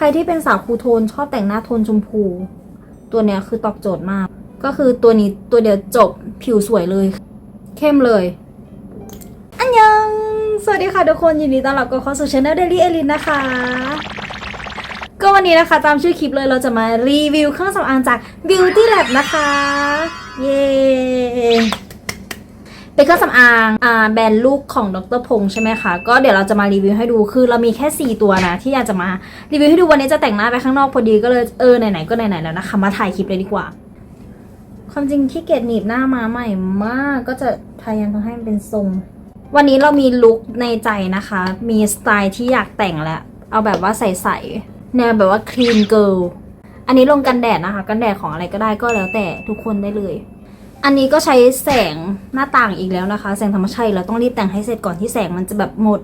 ครที่เป็นสาวคูโทนชอบแต่งหน้าโทนชมพู ตัวเนี้ยคือตอบโจทย์มาก ก็คือตัวนี้ตัวเดียวจบผิวสวยเลย เข้มเลย อันยัง สวัสดีค่ะทุกคนยินดีต้อนรับกับเข้าสู่ช anel Daily เอลินนะคะ ก็วันนี้นะคะตามชื่อคลิปเลยเราจะมารีวิวเครื่องสำอางจาก Beauty Lab นะคะ เย้ เป็นเครื่องสำอางอ่าแบรนด์ลูกของดรพงษ์ใช่ไหมคะก็เดี๋ยวเราจะมารีวิวให้ดูคือเรามีแค่ 4 ตัวนะ ที่อยากจะมารีวิวให้ดูวันนี้จะแต่งหน้าไปข้างนอกพอดีก็เลยเออไหนๆก็ไหนๆแล้วนะคะมาถ่ายคลิปเลยดีกว่า ความจริงขี้เกียจหนีบหน้ามาใหม่มากก็จะพยายามทำให้มันเป็นทรง วันนี้เรามีลุคในใจนะคะ มีสไตล์ที่อยากแต่งแล้วเอาแบบว่าใสๆแนวแบบว่าคลีนเกิลอันนี้ลงกันแดดนะคะ กันแดดของอะไรก็ได้ก็แล้วแต่ทุกคนได้เลย อันนี้ก็ใช้แสงหน้าต่างอีกแล้วนะคะ แสงธรรมชาติเราต้องรีบแต่งให้เสร็จก่อนที่แสงมันจะแบบหมด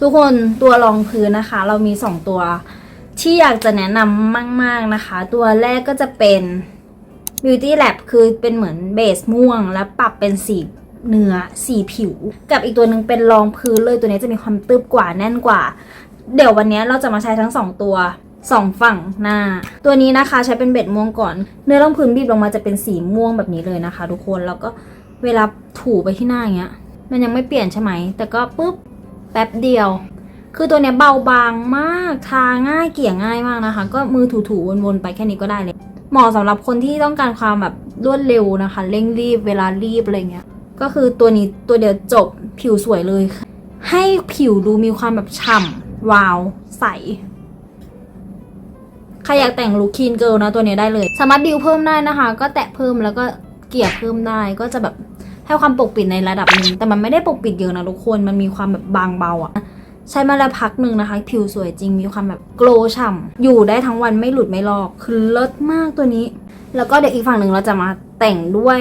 ทุกคนตัวรองพื้นนะคะ เรามีสองตัว ที่อยากจะแนะนำมาก ๆนะคะ ตัวแรกก็จะเป็น Beauty Lab คือเป็นเหมือนเบสม่วง แล้วปรับเป็นสีเนื้อสีผิว กับอีกตัวหนึ่งเป็นรองพื้นเลยตัวนี้จะมีความตึบกว่าแน่นกว่า เดี๋ยววันนี้เราจะมาใช้ทั้งสองตัว สองฝั่งหน้า ตัวนี้นะคะใช้เป็นเบ็ดม่วงก่อน เนื้อรองพื้นบีบลงมาจะเป็นสีม่วงแบบนี้เลยนะคะ ทุกคนแล้วก็เวลาถูไปที่หน้าอย่างเงี้ย มันยังไม่เปลี่ยนใช่ไหม แต่ก็ปุ๊บแป๊บเดียว คือตัวเนี้ยเบาบางมากทาง่ายเกลี่ยง่ายมากนะคะ ก็มือถูๆวนๆไปแค่นี้ก็ได้เลยเหมาะสำหรับคนที่ต้องการความแบบรวดเร็วนะคะ เร่งรีบเวลารีบอะไรเงี้ย ก็คือตัวนี้ตัวเดียวจบผิวสวยเลย ให้ผิวดูมีความแบบฉ่ำวาว ใส ใครอยากแต่งลุคคีนเกิลนะตัวนี้ได้เลย สามารถดิวเพิ่มได้นะคะ ก็แตะเพิ่มแล้วก็เกลี่ยเพิ่มได้ก็จะแบบให้ความปกปิดในระดับหนึ่งแต่มันไม่ได้ปกปิดเยอะนะทุกคนมันมีความแบบบางเบาอะใช้มาแล้วพักหนึ่งนะคะ ผิวสวยจริงมีความแบบโกลว์ฉ่ำอยู่ได้ทั้งวันไม่หลุดไม่ลอกคือเลิศมากตัวนี้ แล้วก็เดี๋ยวอีกฝั่งหนึ่งเราจะมาแต่งด้วย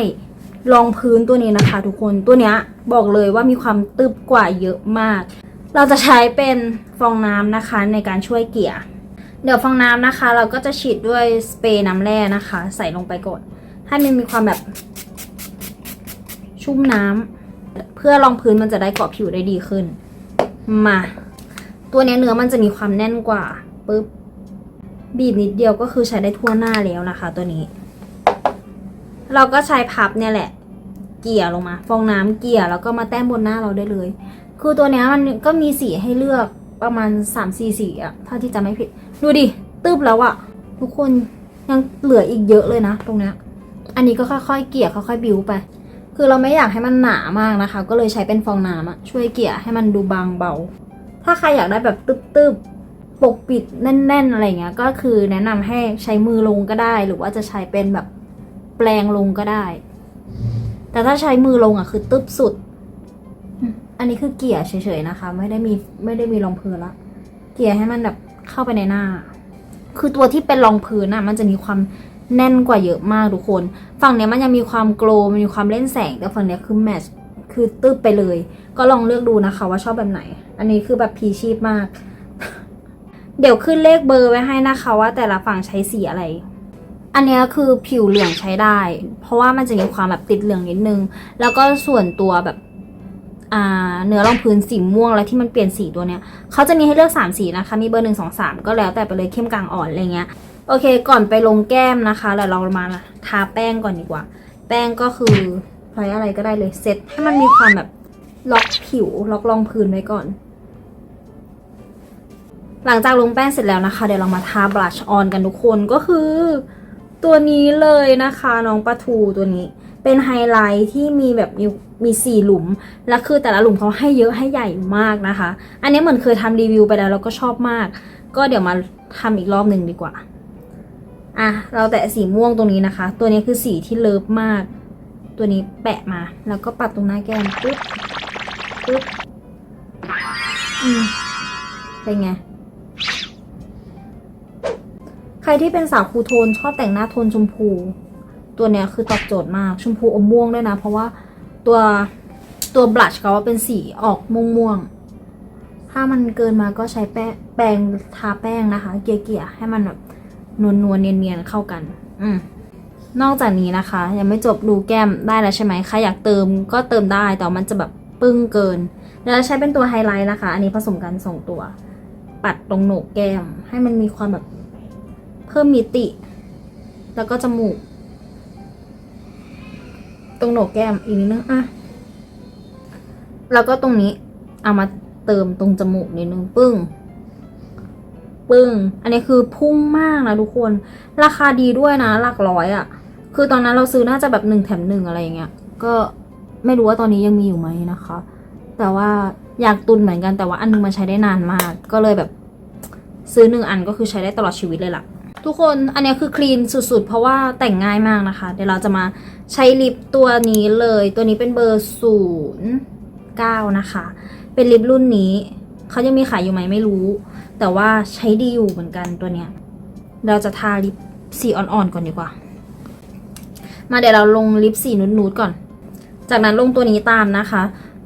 รองพื้นตัวนี้นะคะ ทุกคนตัวเนี้ยบอกเลยว่ามีความตึบกว่าเยอะมาก เราจะใช้เป็นฟองน้ำนะคะในการช่วยเกลี่ย เดี๋ยวฟองน้ำนะคะ เราก็จะฉีดด้วยสเปรย์น้ำแร่นะคะ ใส่ลงไปก่อนให้มันมีความแบบ ชุ่มน้ำเพื่อรองพื้นมันจะได้เกาะผิวได้ดีขึ้น มา ตัวเนี้ยเนื้อมันจะมีความแน่นกว่าปึ๊บบีบนิดเดียวก็คือใช้ได้ทั่วหน้าแล้วนะคะ ตัวนี้ เราก็ใช้พับเนี่ยแหละ เกลี่ยลงมา ฟองน้ำเกลี่ยแล้วก็มาแต้มบนหน้าเราได้เลย คือตัวเนี้ยมันก็มีสีให้เลือกประมาณ3ามสี่สีอะถ้าที่จะไม่ผิด ดูดิตึบแล้วอะทุกคนยังเหลืออีกเยอะเลยนะ ตรงเนี้ย อันนี้ก็ค่อยๆเกี่ยค่อยๆบิวไป คือเราไม่อยากให้มันหนามากนะคะ ก็เลยใช้เป็นฟองน้ำอะช่วยเกี่ยให้มันดูบางเบา ถ้าใครอยากได้แบบตึบๆปกปิดแน่น ๆ อะไรเงี้ย ก็คือแนะนำให้ใช้มือลงก็ได้ หรือว่าจะใช้เป็นแบบแปลงลงก็ได้ แต่ถ้าใช้มือลงอะคือตึบสุด อันนี้คือเกี่ยเฉยๆนะคะ ไม่ได้มีไม่ได้มีรองพื้นละ เกี่ยให้มันแบบ เข้าไปในหน้า คือตัวที่เป็นรองพื้นอะมันจะมีความแน่นกว่าเยอะมากทุกคน ฝั่งเนี้ยมันยังมีความโกลมันมีความเล่นแสง แต่ฝั่งเนี้ยคือแมทช์คือตึ๊บไปเลย ก็ลองเลือกดูนะคะว่าชอบแบบไหน อันนี้คือแบบพีชีพมาก เดี๋ยวขึ้นเลขเบอร์ไว้ให้นะคะว่าแต่ละฝั่งใช้สีอะไร อันเนี้ยคือผิวเหลืองใช้ได้ เพราะว่ามันจะมีความแบบติดเหลืองนิดนึง แล้วก็ส่วนตัวแบบ เนื้อรองพื้นสีม่วงอะไรที่มันเปลี่ยนสีตัวเนี้ยเขาจะมีให้เลือกสามสีนะคะ มีเบอร์หนึ่งสองสามก็แล้วแต่ไปเลยเข้มกลางอ่อนอะไรเงี้ยโอเค ก่อนไปลงแก้มนะคะแล้วเรามาทาแป้งก่อนดีกว่า แป้งก็คือใช้อะไรก็ได้เลยเซ็ตให้มันมีความแบบล็อกผิวล็อกรองพื้นไว้ก่อน หลังจากลงแป้งเสร็จแล้วนะคะ เดี๋ยวเรามาทาบลัชออนกันทุกคนก็คือ ตัวนี้เลยนะคะ น้องปลาทูตัวนี้ เป็นไฮไลท์ที่มีแบบมีมีสี่หลุม แล้วคือแต่ละหลุมเขาให้เยอะให้ใหญ่มากนะคะ อันนี้เหมือนเคยทำรีวิวไปแล้วแล้วก็ชอบมาก ก็เดี๋ยวมาทำอีกรอบหนึ่งดีกว่า อะ เราแตะสีม่วงตรงนี้นะคะ ตัวนี้คือสีที่เลิฟมาก ตัวนี้แปะมา แล้วก็ปัดตรงหน้าแก้มปึ๊บปึ๊บอืมเป็นไงใครที่เป็นสาวคูโทนชอบแต่งหน้าโทนชมพู ตัวเนี้ยคือตอบโจทย์มากชมพูอมม่วงด้วยนะ เพราะว่าตัวตัวบลัชเขาว่าเป็นสีออกม่วงม่วงๆถ้ามันเกินมาก็ใช้แป้งแปรงทาแป้งนะคะ เกลี่ยๆให้มันแบบนวลนวลเนียนๆเข้ากัน อืมนอกจากนี้นะคะ ยังไม่จบดูแก้มได้แล้วใช่ไหมใครอยากเติมก็เติมได้แต่มันจะแบบปึ้งเกิน แล้วใช้เป็นตัวไฮไลท์นะคะ อันนี้ผสมกันสองตัว ปัดตรงโหนกแก้ม ให้มันมีความแบบเพิ่มมิติ แล้วก็จมูก ตรงโหนกแก้มอีกนิดนึงอะแล้วก็ตรงนี้เอามาเติมตรงจมูกนิดนึงปึ้ง ปึ้ง อันนี้คือพุ่งมากนะทุกคน ราคาดีด้วยนะ หลักร้อยอะ่ะ คือตอนนั้นเราซื้อน่าจะแบบหนึ่งแถมหนึ่งอะไรอย่างเงี้ย ก็ไม่รู้ว่าตอนนี้ยังมีอยู่ไหมนะคะ แต่ว่าอยากตุนเหมือนกันแต่ว่าอันนึงมันใช้ได้นานมาก ก็เลยแบบซื้อหนึ่งอันก็คือใช้ได้ตลอดชีวิตเลยล่ะ ทุกคนอันนี้คือคลีนสุดๆ เพราะว่าแต่งง่ายมากนะคะ เดี๋ยวเราจะมาใช้ลิปตัวนี้เลย ตัวนี้เป็นเบอร์ศูนย์เก้านะคะ เป็นลิปรุ่นนี้เขายังมีขายอยู่ไหมไม่รู้ แต่ว่าใช้ดีอยู่เหมือนกันตัวเนี้ย เราจะทาลิปสีอ่อนๆก่อนดีกว่า มาเดี๋ยวเราลงลิปสีนูดๆก่อน จากนั้นลงตัวนี้ตามนะคะ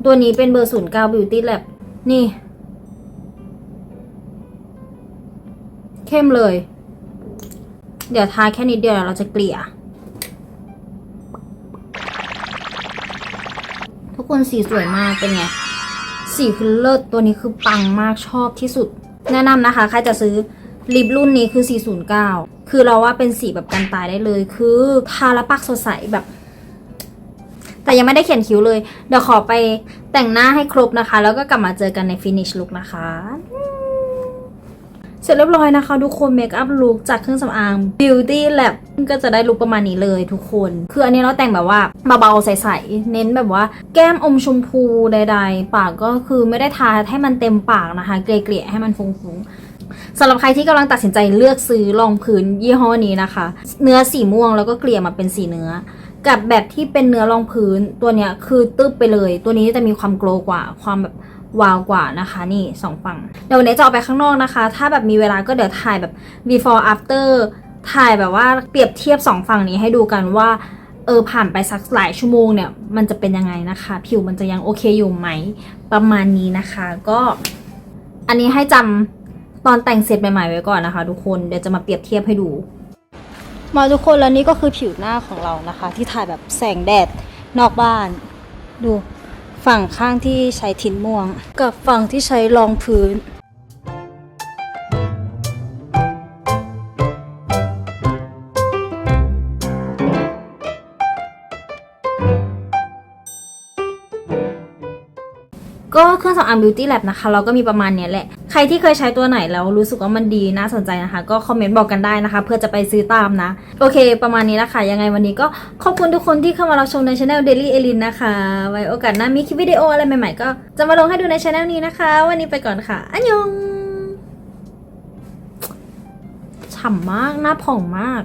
ตัวนี้เป็นเบอร์ศูนย์เก้า Beauty Lab นี่ เข้มเลย เดี๋ยวทาแค่นิดเดียวเราจะเกลี่ย ทุกคนสีสวยมากเป็นไง สีคือเลิศตัวนี้คือปังมากชอบที่สุด แนะนำนะคะ ใครจะซื้อลิปรุ่นนี้คือ 409 คือเราว่าเป็นสีแบบกันตายได้เลย คือทาแล้วปักสดใสแบบ แต่ยังไม่ได้เขียนคิ้วเลย เดี๋ยวขอไปแต่งหน้าให้ครบนะคะ แล้วก็กลับมาเจอกันใน finish look นะคะ เสร็จเรียบร้อยนะคะทุกคนเมคอัพลุคจากเครื่องสำอาง Beauty Lab ก็จะได้ลุคประมาณนี้เลยทุกคน คืออันนี้เราแต่งแบบว่าเบาๆใสๆเน้นแบบว่า แก้มอมชมพูใดๆ ปากก็คือไม่ได้ทาให้มันเต็มปากนะคะ เกลี่ยๆให้มันฟุ้งๆสำหรับใครที่กำลังตัดสินใจเลือกซื้อรองพื้นยี่ห้อนี้นะคะ เนื้อสีม่วงแล้วก็เกลี่ยมาเป็นสีเนื้อ กับแบบที่เป็นเนื้อรองพื้นตัวเนี้ยคือตึ๊บไปเลย ตัวนี้จะมีความโกลกว่าความแบบ วาวกว่านะคะนี่สองฝั่งเดี๋ยววันนี้จะออกไปข้างนอกนะคะ ถ้าแบบมีเวลาก็เดี๋ยวถ่ายแบบ before after ถ่ายแบบว่าเปรียบเทียบสองฝั่งนี้ให้ดูกันว่าเออผ่านไปสักหลายชั่วโมงเนี่ย มันจะเป็นยังไงนะคะ ผิวมันจะยังโอเคอยู่ไหม ประมาณนี้นะคะ ก็ อันนี้ให้จำตอนแต่งเสร็จใหม่ๆไว้ก่อนนะคะ ทุกคนเดี๋ยวจะมาเปรียบเทียบให้ดู มาทุกคนแล้วนี่ก็คือผิวหน้าของเรานะคะ ที่ถ่ายแบบแสงแดดนอกบ้าน ดู ฝั่งข้างที่ใช้ทินม่วง กับฝั่งที่ใช้รองพื้น ก็เครื่องสำอาง Beauty Lab นะคะเราก็มีประมาณเนี้ยแหละ ใครที่เคยใช้ตัวไหนแล้วรู้สึกว่ามันดีน่าสนใจนะคะ ก็คอมเมนต์บอกกันได้นะคะ เพื่อจะไปซื้อตามนะ โอเค ประมาณนี้นะคะยังไงวันนี้ก็ขอบคุณทุกคนที่เข้ามารับชมในช anel Daily e l i n นะคะ ไว้โอกาสหน้ามีคลิปวิดีโออะไรใหม่ๆ ก็จะมาลงให้ดูในช anel นี้นะคะ วันนี้ไปก่อนค่ะอันยงฉ่ำมากหน้าผ่องมาก